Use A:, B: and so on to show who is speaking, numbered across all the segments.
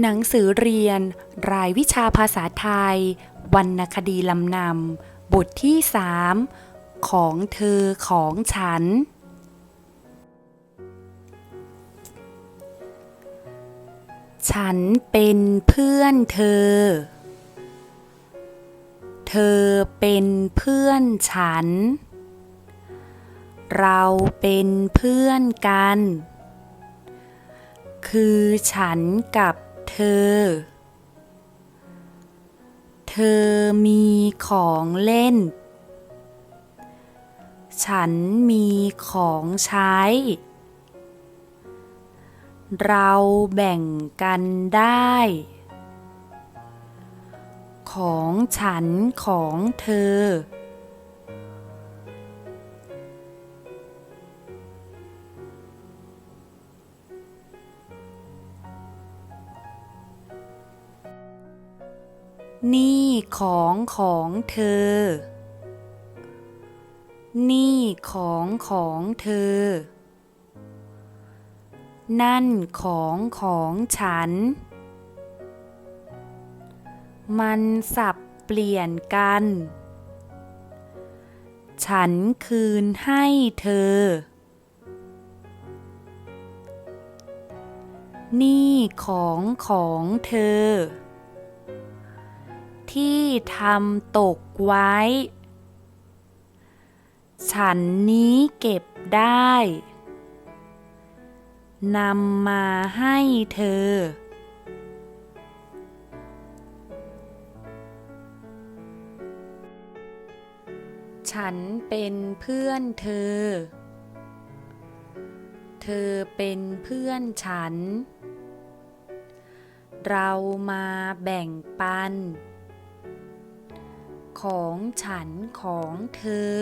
A: หนังสือเรียน รายวิชาภาษาไทย วรรณคดีลำนำบทที่สามของเธอของฉัน ฉันเป็นเพื่อนเธอ เธอเป็นเพื่อนฉัน เราเป็นเพื่อนกัน คือฉันกับ เธอ เธอมีของเล่น ฉันมีของใช้ เราแบ่งกันได้ ของฉันของเธอ นี่ของของเธอ นี่ของของเธอ นั่นของของฉัน มันสับเปลี่ยนกัน ฉันคืนให้เธอ นี่ของของเธอ ที่ทำตกไว้ ฉันนี้เก็บได้นำมาให้เธอ ฉันเป็นเพื่อนเธอ เธอเป็นเพื่อนฉัน เรามาแบ่งปัน ของฉันของเธอ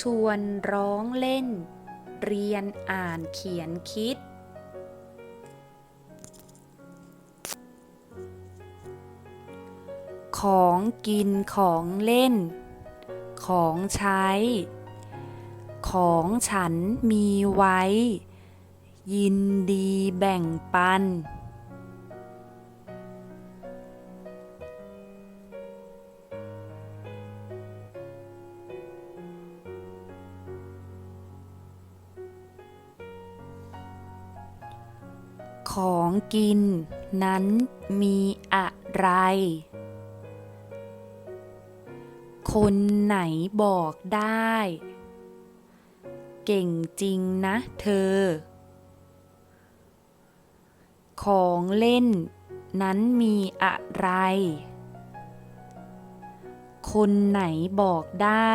A: ชวนร้องเล่น เรียนอ่านเขียนคิด ของกินของเล่น ของใช้ ของฉันมีไว้ ยินดีแบ่งปันของกินนั้นมีอะไร คนไหนบอกได้ เก่งจริงนะเธอ ของเล่นนั้นมีอะไร คนไหนบอกได้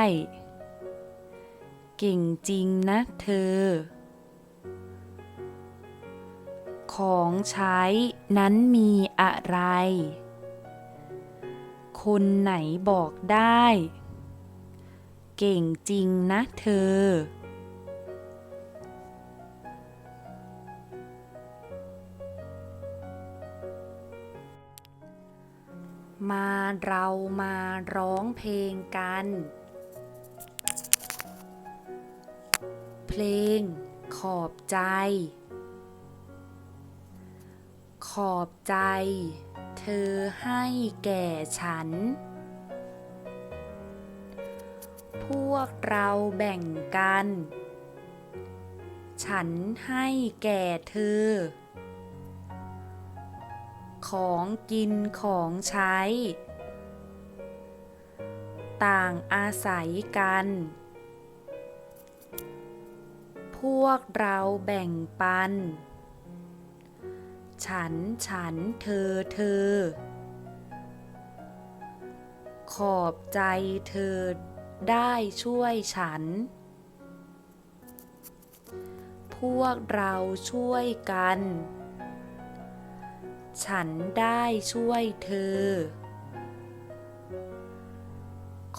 A: เก่งจริงนะเธอ ของใช้นั้นมีอะไร คนไหนบอกได้ เก่งจริงนะเธอ มาเรามาร้องเพลงกัน เพลงขอบใจ ขอบใจ เธอให้แก่ฉัน พวกเราแบ่งกัน ฉันให้แก่เธอ ของกินของใช้ ต่างอาศัยกัน พวกเราแบ่งปัน ฉัน ฉัน เธอ เธอ ขอบใจเธอได้ช่วยฉัน พวกเราช่วยกัน ฉันได้ช่วยเธอ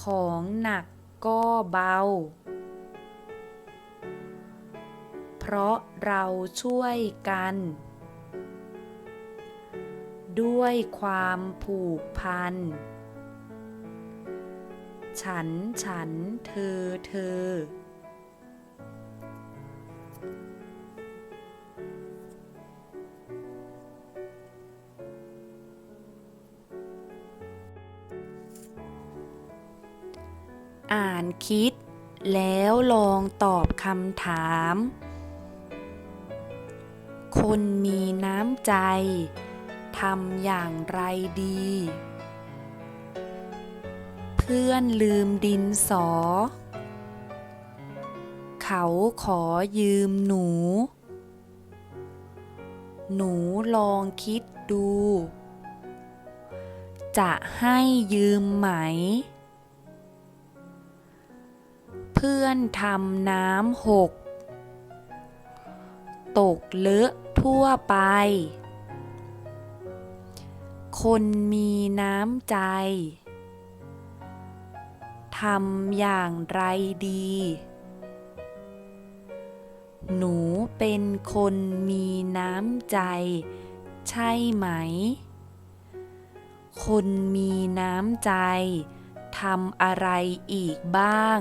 A: ของหนักก็เบา เพราะเราช่วยกัน ด้วยความผูกพัน ฉันฉันเธอเธอ อ่านคิดแล้วลองตอบคำถาม คนมีน้ำใจ ทำอย่างไรดี เพื่อนลืมดินสอ เขาขอยืมหนู หนูลองคิดดู จะให้ยืมไหม เพื่อนทำน้ำหก ตกเลอะทั่วไป คนมีน้ำใจ ทำอย่างไรดี หนูเป็นคนมีน้ำใจ ใช่ไหม คนมีน้ำใจทำอะไรอีกบ้าง